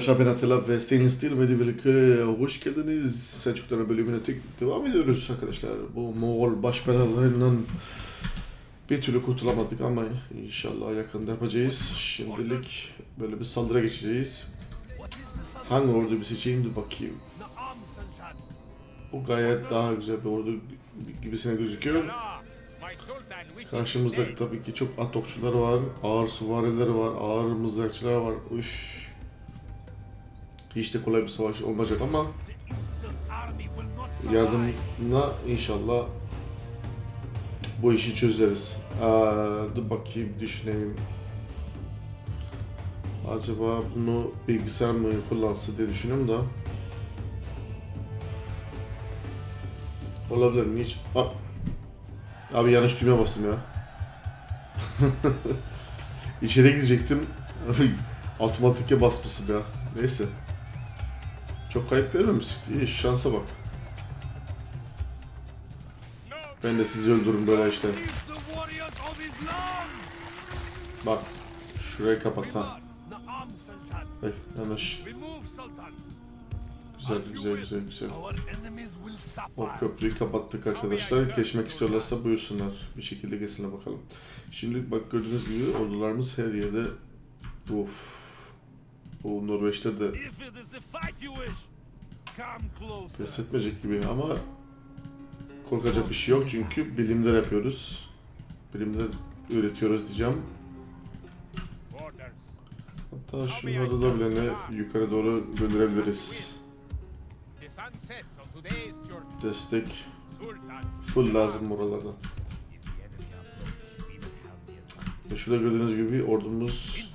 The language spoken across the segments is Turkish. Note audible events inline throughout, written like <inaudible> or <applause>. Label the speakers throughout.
Speaker 1: arkadaşlar ben Atilla ve Stainless Steel Medieval 2'ye hoş geldiniz. Selçukların bölümüne tek devam ediyoruz arkadaşlar. Bu Moğol baş belalarından bir türlü kurtulamadık ama inşallah yakında yapacağız. Şimdilik böyle bir saldırı geçeceğiz. Hangi ordu bir seçeyim de bakayım. Bu gayet daha güzel bir ordu gibisine gözüküyor. Karşımızda tabii ki çok at okçuları var, ağır süvarileri var, ağır mızrakçılar var. Üf. Hiç de kolay bir savaş olmayacak ama yardımla inşallah bu işi çözeriz. Aa, dur bakayım düşüneyim. Acaba bunu bilgisayar mı kullansın diye düşünüyorum da. Olabilir mi hiç? Aa, Abi yanlış düğmeye bastım ya. <laughs> İçeri girecektim. Otomatik'e basmışım ya. Neyse. Çok kayıp vermemiş. İyi şansa bak. Ben de sizi öldürürüm böyle işte. Bak. Şurayı kapat ha. Hey, yanlış. Güzel güzel güzel güzel. O köprüyü kapattık arkadaşlar. Geçmek istiyorlarsa buyursunlar. Bir şekilde geçsinler bakalım. Şimdi bak gördüğünüz gibi ordularımız her yerde. Of. Bu Norveç'te de pes etmeyecek gibi ama korkacak bir şey yok çünkü bilimler yapıyoruz. Bilimler üretiyoruz diyeceğim. Hatta şunları da bile yukarı doğru gönderebiliriz. Destek full lazım buralarda. Ve şurada gördüğünüz gibi ordumuz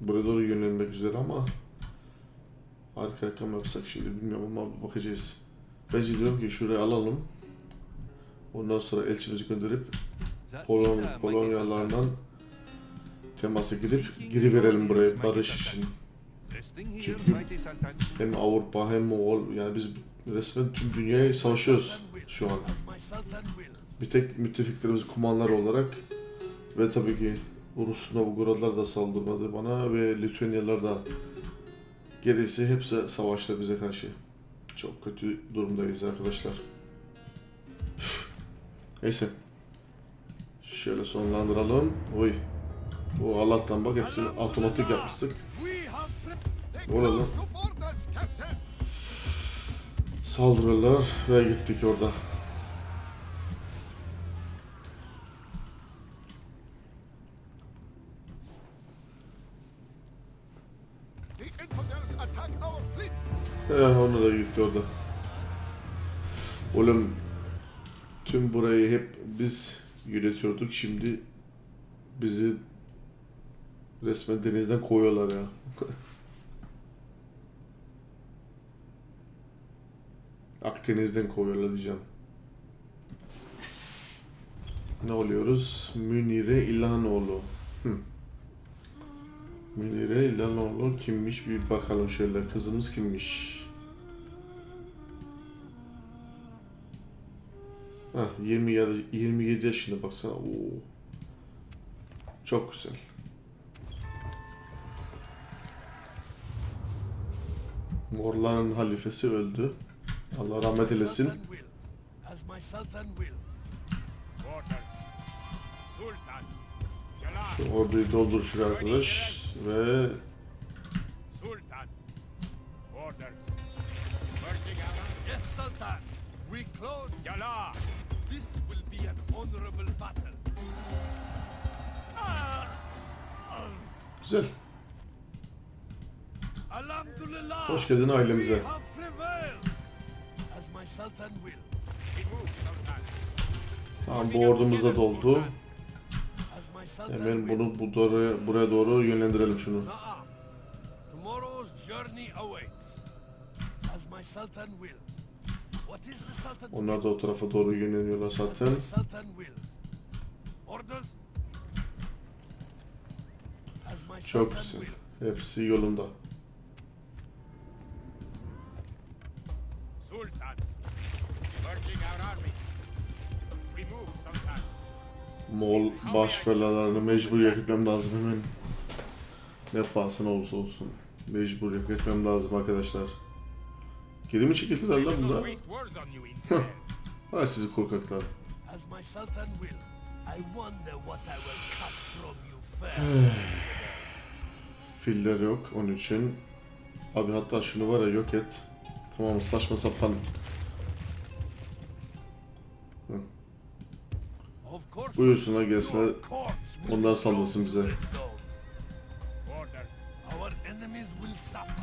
Speaker 1: buraya doğru yönelmek üzere ama arka arka mı yapsak şimdi bilmiyorum ama bakacağız. Bence diyorum ki şurayı alalım. Ondan sonra elçimizi gönderip Polon, Polonyalardan temasa gidip giri verelim buraya barış için. Çünkü hem Avrupa hem Moğol yani biz resmen tüm dünyaya savaşıyoruz şu an. Bir tek müttefiklerimiz kumanlar olarak ve tabii ki Rus Novgorodlar da saldırmadı bana ve Litvanyalılar da gerisi hepsi savaşta bize karşı. Çok kötü durumdayız arkadaşlar. Üf. Neyse. Şöyle sonlandıralım. Oy. O Allah'tan bak hepsini otomatik yapmıştık. Oradan saldırırlar ve gittik orada. Onu da gitti orada. Oğlum tüm burayı hep biz yönetiyorduk. Şimdi bizi resmen denizden koyuyorlar ya. <laughs> Akdeniz'den koyuyorlar diyeceğim. Ne oluyoruz? Münire İlhanoğlu. Hı. Münire İlhanoğlu kimmiş bir bakalım şöyle. Kızımız kimmiş? Hah 20 ya da 27 yaşında baksana. Oo. Çok güzel. Morların halifesi öldü. Allah rahmet eylesin. Şu orduyu doldur şuraya arkadaş. Ve.
Speaker 2: Yes, Sultan. We close.
Speaker 3: Yala.
Speaker 2: This will be an honorable battle.
Speaker 1: Güzel. Hoş geldin ailemize. Tamam bu ordumuz da doldu. Hemen bunu bu doğru, buraya doğru yönlendirelim şunu.
Speaker 2: Tomorrow's journey awaits. As my Sultan wills.
Speaker 1: Onlar da o tarafa doğru yöneliyorlar zaten. Çok güzel. Hepsi yolunda. Moğol baş belalarını mecbur yakıtmam lazım hemen. Ne pahasına olursa olsun. Mecbur yok etmem lazım arkadaşlar. Geri mi çekildiler lan bunlar? Ha sizi korkaklar. <sighs> Filler yok onun için. Abi hatta şunu var ya yok et. Tamam saçma sapan. Buyursunlar gelsinler. Onlar
Speaker 2: thrown
Speaker 1: bize.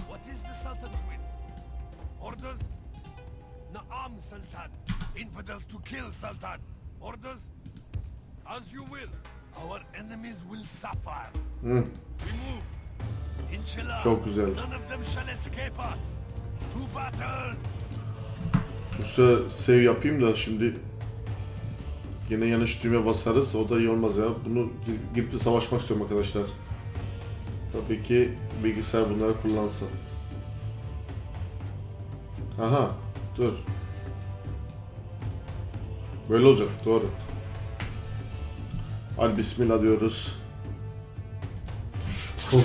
Speaker 2: What is the Sultan's will? Orders? Naam, Sultan. Infidels to kill, Sultan. Orders? As you will. Our enemies will suffer.
Speaker 1: Hı,
Speaker 2: We move. Inshallah.
Speaker 1: Çok güzel.
Speaker 2: None of them shall escape us. To battle.
Speaker 1: bu sefer save yapayım da şimdi Yine yanlış düğme basarız. O da iyi olmaz ya. Bunu gi- girip de savaşmak istiyorum arkadaşlar. Tabii ki bilgisayar bunları kullansın. Aha. Dur. Böyle olacak. Doğru. Hadi bismillah diyoruz. <laughs>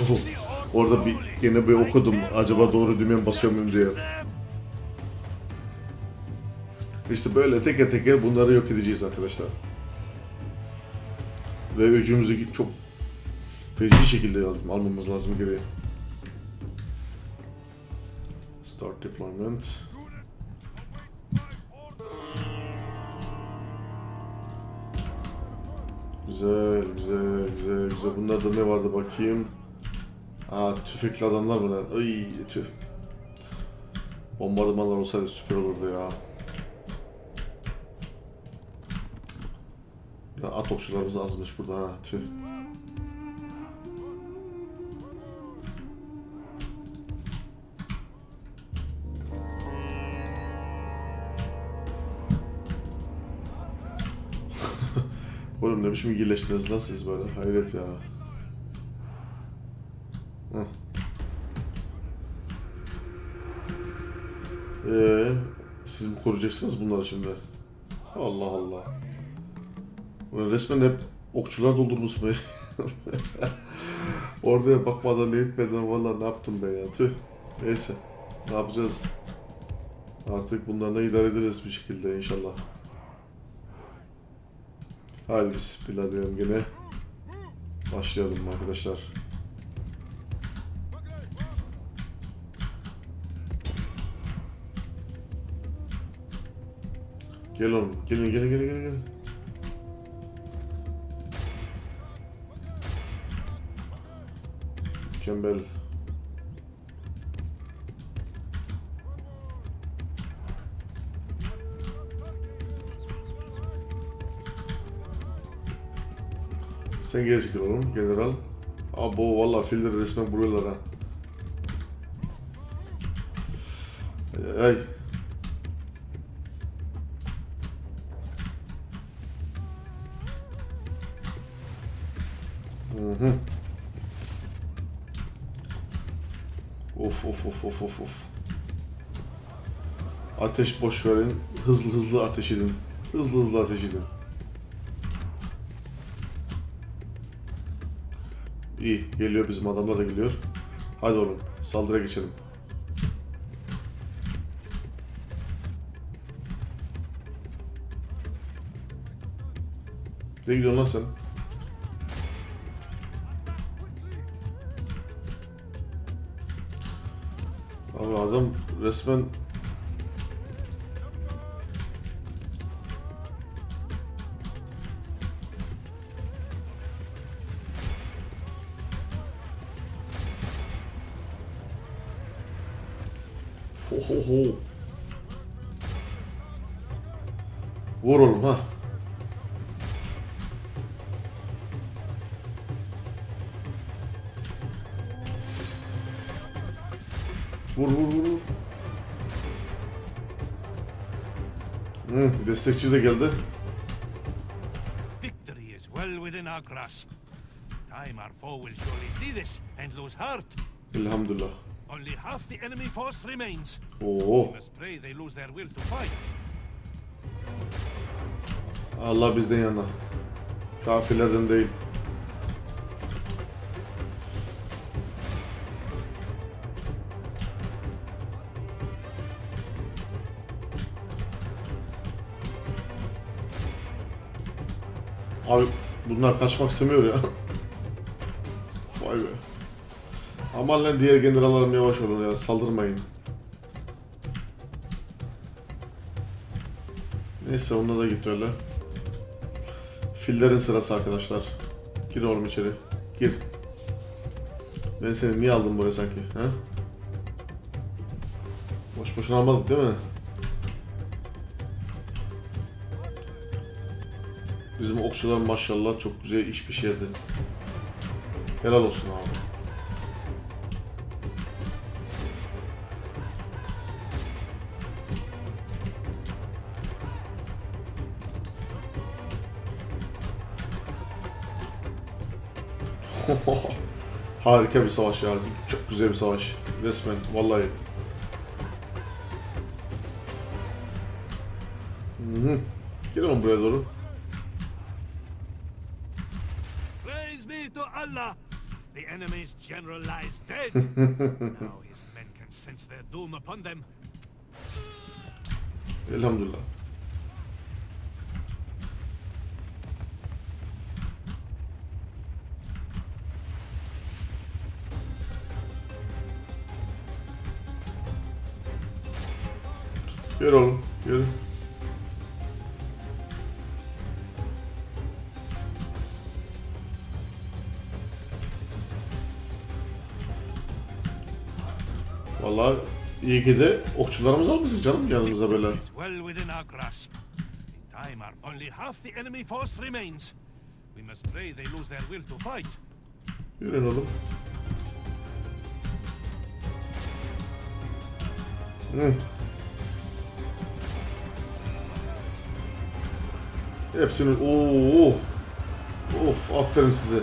Speaker 1: Orada bir gene bir okudum. Acaba doğru düğmeye basıyor muyum diye. İşte böyle teke teke bunları yok edeceğiz arkadaşlar. Ve öcümüzü çok feci şekilde al- almamız lazım geriye. Start deployment. Güzel, güzel, güzel, güzel. Bunlarda ne vardı bakayım. Aa, tüfekli adamlar bunlar. Ay, tüh. Bombardımanlar olsaydı süper olurdu ya. Ya at okçularımız azmış burada ha tüh. Oğlum ne biçim iyileştiniz lan siz böyle hayret ya. Heh. Ee, siz mi koruyacaksınız bunları şimdi? Allah Allah. Ulan resmen hep okçular doldurmuş be. <laughs> Oraya bakmadan ne etmeden valla ne yaptım be ya tüh. Neyse ne yapacağız? Artık bunlarla idare ederiz bir şekilde inşallah. Hadi bismillah diyelim gene. Başlayalım arkadaşlar. Gel oğlum. Gelin gelin gelin gelin. gelin. Mükemmel. Sen geri çekil oğlum general. Abo valla filleri resmen vuruyorlar. Ay. Of of of of of of. Ateş boş verin. Hızlı hızlı ateş edin. Hızlı hızlı ateş edin. İyi geliyor bizim adamlar da geliyor. Hadi oğlum saldırıya geçelim. Ne gidiyorsun lan sen? Abi adam resmen Vur oğlum ha. Vur vur vur vur. Hı, destekçi de geldi.
Speaker 4: Victory is well within our grasp. Time our foe will surely see this and lose heart.
Speaker 1: Elhamdülillah.
Speaker 4: Only half the enemy force remains.
Speaker 1: Oo.
Speaker 4: We must pray they lose their will to fight.
Speaker 1: Allah bizden yana. Kafirlerden değil. Abi bunlar kaçmak istemiyor ya. <laughs> Vay be. Aman lan diğer generallarım yavaş olun ya saldırmayın. Neyse onda da git öyle. Fillerin sırası arkadaşlar. Gir oğlum içeri. Gir. Ben seni niye aldım buraya sanki? Ha? Boş boşuna almadık değil mi? Bizim okçular maşallah çok güzel iş pişirdi. Helal olsun abi. Harika bir savaş ya. Çok güzel bir savaş. Resmen vallahi. Hı hı. Gel oğlum buraya doğru.
Speaker 4: Praise be to Allah! The enemy's general lies dead. <laughs> now his men can sense their doom upon them.
Speaker 1: Elhamdülillah. Gel oğlum, gel. Vallahi iyi ki de okçularımızı almışız canım yanımıza böyle.
Speaker 4: It's well within
Speaker 1: Hepsini... Oo. Of aferin size.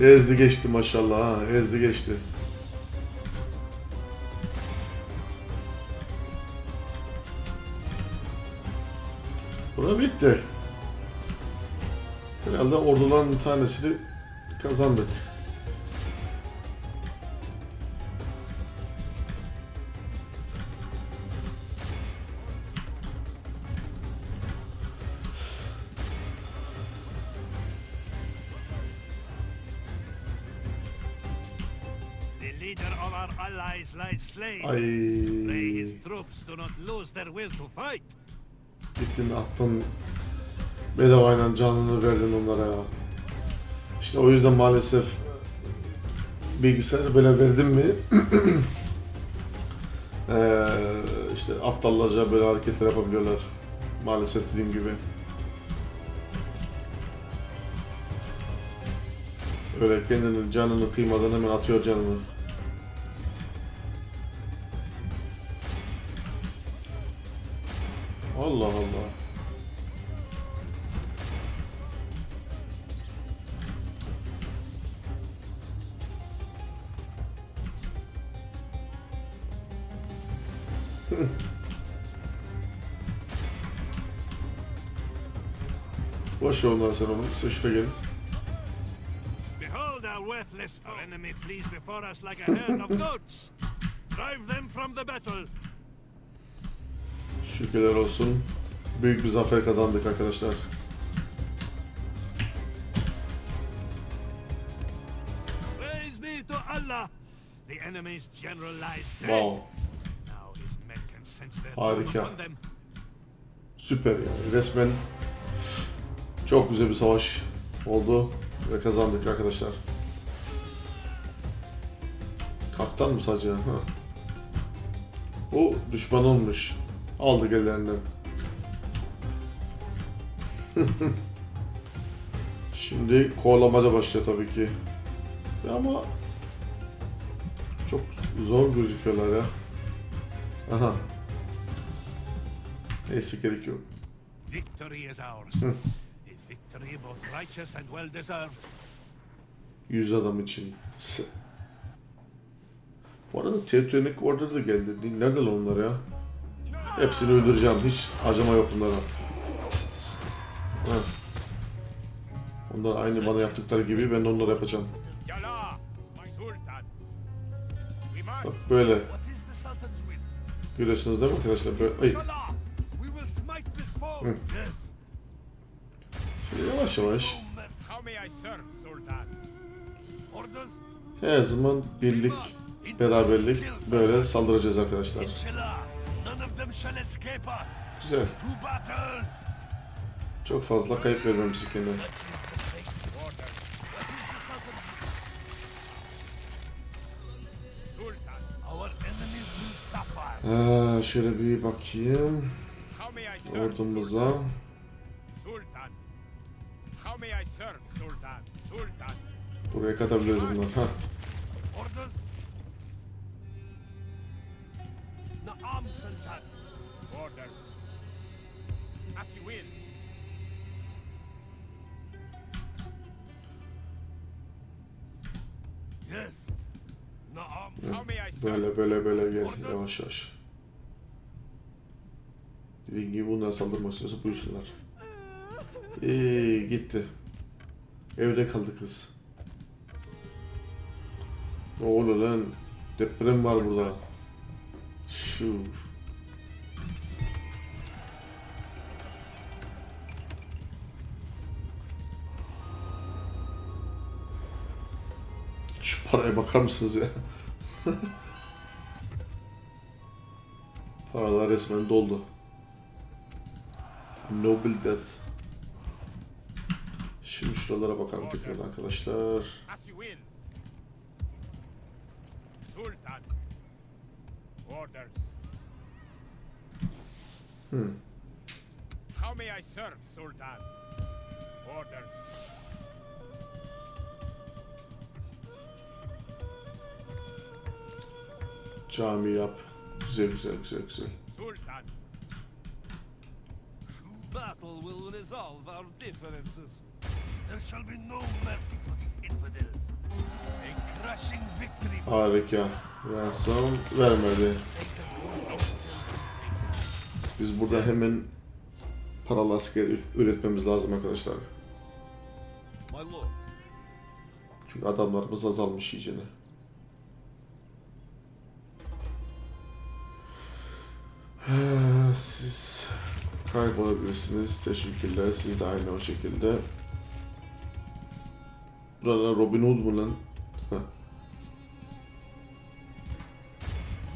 Speaker 1: <laughs> ezdi geçti maşallah ha. Ezdi geçti. Buna bitti. Herhalde orduların tanesini kazandık.
Speaker 4: Leader of our allies lies slain.
Speaker 1: Ay
Speaker 4: Pray his troops do not lose their will to fight.
Speaker 1: gittin attın bedavayla canını verdin onlara ya. İşte o yüzden maalesef bilgisayarı böyle verdim mi eee <clears throat> işte aptallarca böyle hareketler yapabiliyorlar. Maalesef dediğim gibi. Öyle kendinin canını kıymadan hemen atıyor canını. Allah Allah. <laughs> Boş ver onları sen onu. Sen şuraya gelin.
Speaker 4: Behold our worthless. Our enemy flees before us like a herd of goats. Drive them from the battle.
Speaker 1: Şükürler olsun. Büyük bir zafer kazandık arkadaşlar. Wow. Harika. Süper yani. Resmen çok güzel bir savaş oldu ve kazandık arkadaşlar. Kaptan mı sadece? Ha. O düşman olmuş. Aldık ellerinden. <laughs> Şimdi kovalamaca başlıyor tabii ki. Ya ama çok zor gözüküyorlar ya. Aha. Neyse gerek yok.
Speaker 4: Victory is ours. Victory both righteous and well deserved.
Speaker 1: 100 adam için. Bu arada Teotihuacan Order da geldi. Nerede lan onlar ya? Hepsini öldüreceğim. Hiç acıma yok bunlara. Ha. Onlar aynı bana yaptıkları gibi ben de onları yapacağım. Bak böyle. Görüyorsunuz değil mi arkadaşlar? Böyle, ay.
Speaker 2: Yes.
Speaker 1: Yavaş yavaş. Her zaman birlik, beraberlik böyle saldıracağız arkadaşlar. Güzel. Çok fazla kayıp vermemiştik yine.
Speaker 2: Such is the fate.
Speaker 4: Orders.
Speaker 2: What is the Sultan's
Speaker 1: Böyle böyle böyle gel yavaş yavaş. Dediğim gibi bunlar saldırmak istiyorsa buyursunlar. İyi gitti. Evde kaldı kız. Ne oluyor lan? Deprem var burada. Şu. Paraya bakar mısınız ya? Paralar resmen doldu. Noble Death. Şimdi şuralara bakalım tekrar arkadaşlar. Hmm.
Speaker 4: How may I serve, Sultan? Orders.
Speaker 1: Cami yap. Güzel güzel güzel güzel.
Speaker 4: Sultan.
Speaker 5: Battle will resolve our differences.
Speaker 2: There shall be no mercy for these infidels. A crushing victory.
Speaker 1: Harika. Ransom vermedi. Biz burada hemen paralı asker üretmemiz lazım arkadaşlar. Çünkü adamlarımız azalmış iyicene. Kaybolabilirsiniz. Teşekkürler. Siz de aynı o şekilde. Burada Robin Hood mu lan? Heh.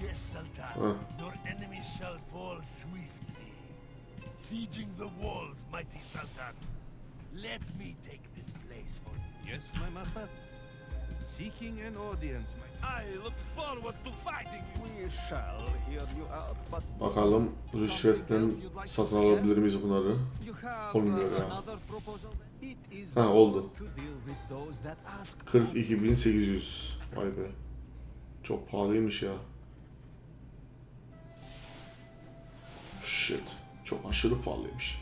Speaker 2: Yes, Sultan.
Speaker 1: Huh.
Speaker 2: Your enemies shall fall swiftly. Sieging the walls, mighty Sultan. Let me take this place for you.
Speaker 5: yes, my master. Seeking an audience, my. I look forward to fighting you. We shall hear you out, but
Speaker 1: Bakalım rüşvetten satın alabilir miyiz bunları? Olmuyor ya. Ha, oldu.
Speaker 5: good to deal with those that ask.
Speaker 1: 42.800. Vay be. Çok pahalıymış ya. Shit. Çok aşırı pahalıymış.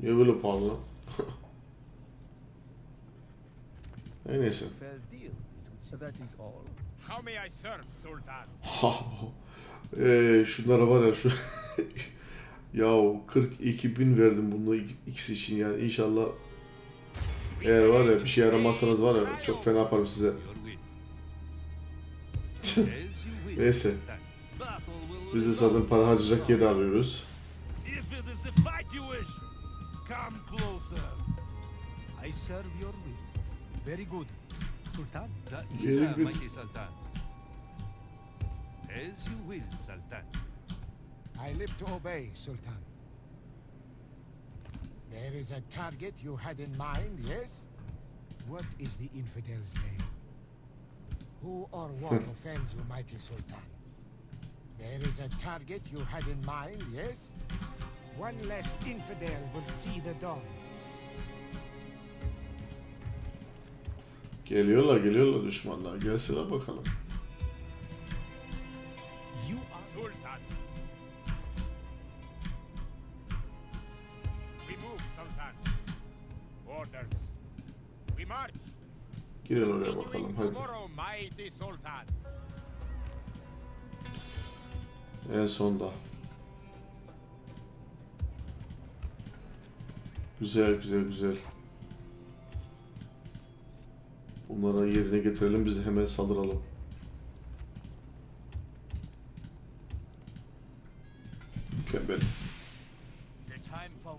Speaker 1: Niye böyle pahalı? <laughs> Her neyse.
Speaker 5: Fair deal. That is all.
Speaker 4: How may I serve, Sultan?
Speaker 1: Ha, eee şunlara var ya şu <laughs> ya 42 bin verdim bunu ik- ikisi için yani inşallah eğer var ya bir şey yaramazsanız var ya çok fena yaparım size. <laughs> Neyse biz de zaten para harcayacak yeri arıyoruz.
Speaker 5: I serve your. Very good. Sultan?
Speaker 1: Very
Speaker 5: Zaida,
Speaker 1: good.
Speaker 5: mighty Sultan. As you will, Sultan.
Speaker 3: I live to obey, Sultan. There is a target you had in mind, yes? What is the infidel's name? Who or what hmm. offends you, mighty Sultan? There is a target you had in mind, yes? One less infidel will see the dawn.
Speaker 1: Geliyorlar geliyorlar düşmanlar gelsinler bakalım. Girin oraya bakalım hadi. En sonda. Güzel güzel güzel. Bunları yerine getirelim biz hemen saldıralım. Mükemmel.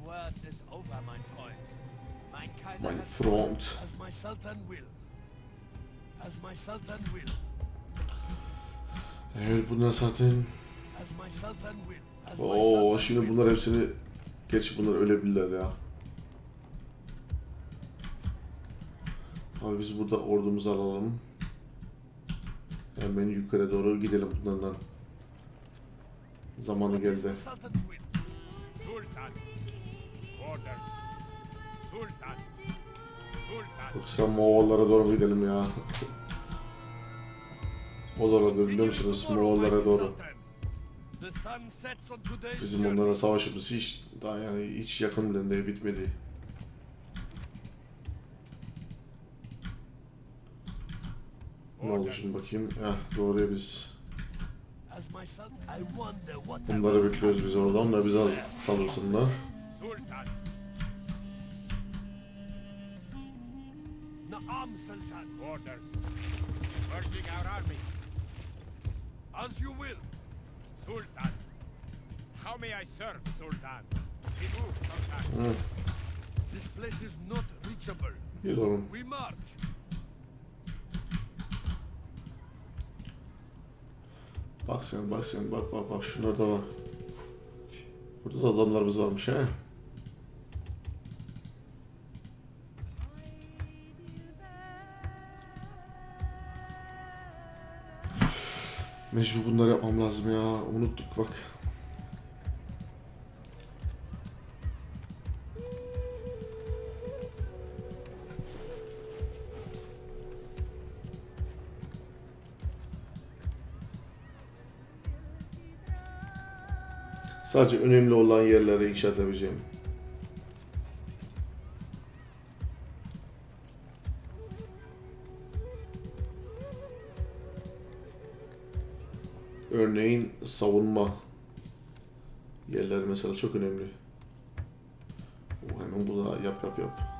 Speaker 2: words is over, mein Freund. Mein Kaiser
Speaker 1: Mein
Speaker 2: hat
Speaker 1: Freund.
Speaker 2: As my Sultan wills. As my Sultan wills.
Speaker 1: Evet bunlar zaten... Oo şimdi bunlar hepsini... Gerçi bunlar ölebilirler ya. Abi biz burada ordumuzu alalım. Hemen yukarı doğru gidelim bunlardan. Zamanı geldi. Yoksa Moğollara doğru gidelim ya? o da olabilir biliyor musunuz? Moğollara doğru. Bizim onlara savaşımız hiç daha yani hiç yakın bile bitmedi. Ne oldu şimdi bakayım? Heh doğruya biz bunları bekliyoruz biz orada. Onlar bize az saldırsınlar.
Speaker 5: Sultan.
Speaker 2: Naam Sultan.
Speaker 5: Orders. Urging our armies.
Speaker 2: As you will.
Speaker 5: Sultan. How may I serve, Sultan? Remove, Sultan.
Speaker 2: This place is not reachable. We march.
Speaker 1: Bak sen bak sen bak bak bak şunlar da var. Burada da adamlarımız varmış he. Mecbur bunları yapmam lazım ya. Unuttuk bak. Sadece önemli olan yerlere inşaat yapacağım. Örneğin savunma yerleri mesela çok önemli. Hemen bunu da yap yap yap.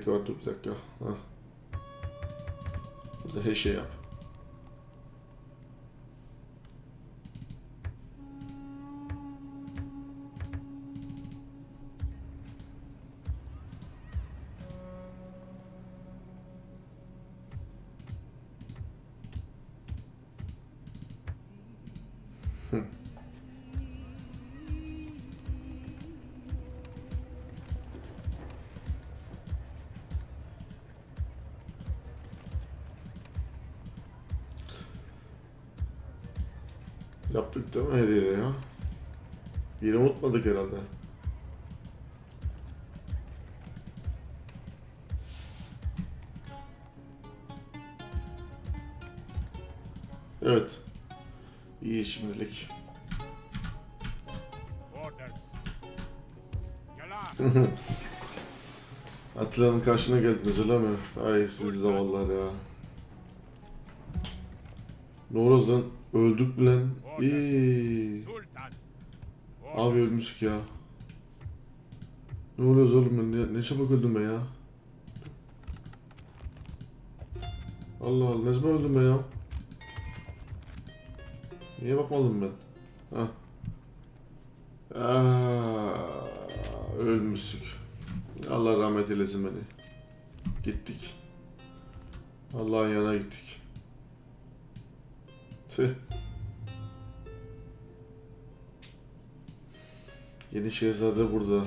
Speaker 1: Gerek var dur. Hah. Burada her şey yap. Yaptık değil mi her yere ya? Yeri unutmadık herhalde. Evet. İyi şimdilik. <laughs> Atilla'nın karşına geldiniz öyle mi? Ay siz zavallılar ya. Lan? Öldük lan? İyi. Abi ölmüşük ya. Ne oluyoruz oğlum ben? Ne, ne çabuk öldüm ben ya. Allah Allah ne zaman öldüm ben ya? Niye bakmadım ben? Ha. Aa, ölmüşsük. Allah rahmet eylesin beni. Gittik. Allah'ın yanına gittik. Tüh. Yeni Şehzade burada.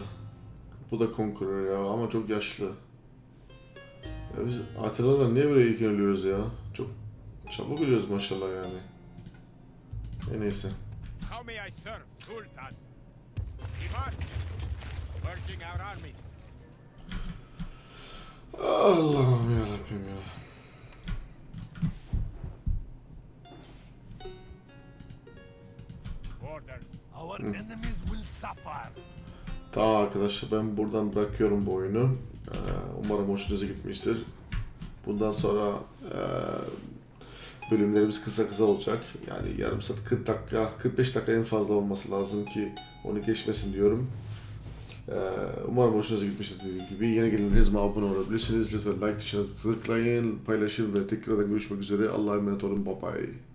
Speaker 1: Bu da Conqueror ya ama çok yaşlı. Ya biz Atilla'lar niye böyle ilkin ölüyoruz ya? Çok çabuk ölüyoruz maşallah yani. En iyisi.
Speaker 5: How may I serve, Sultan? Depart. Our armies.
Speaker 1: Allah'ım ya Rabbim ya. Tamam arkadaşlar ben buradan bırakıyorum bu oyunu. Ee, umarım hoşunuza gitmiştir. Bundan sonra e, bölümlerimiz kısa kısa olacak. Yani yarım saat 40 dakika, 45 dakika en fazla olması lazım ki onu geçmesin diyorum. Ee, umarım hoşunuza gitmiştir dediğim gibi. Yeni gelenleriniz abone olabilirsiniz. Lütfen like tuşuna tıklayın, paylaşın ve tekrardan görüşmek üzere. Allah'a emanet olun. Bye bye.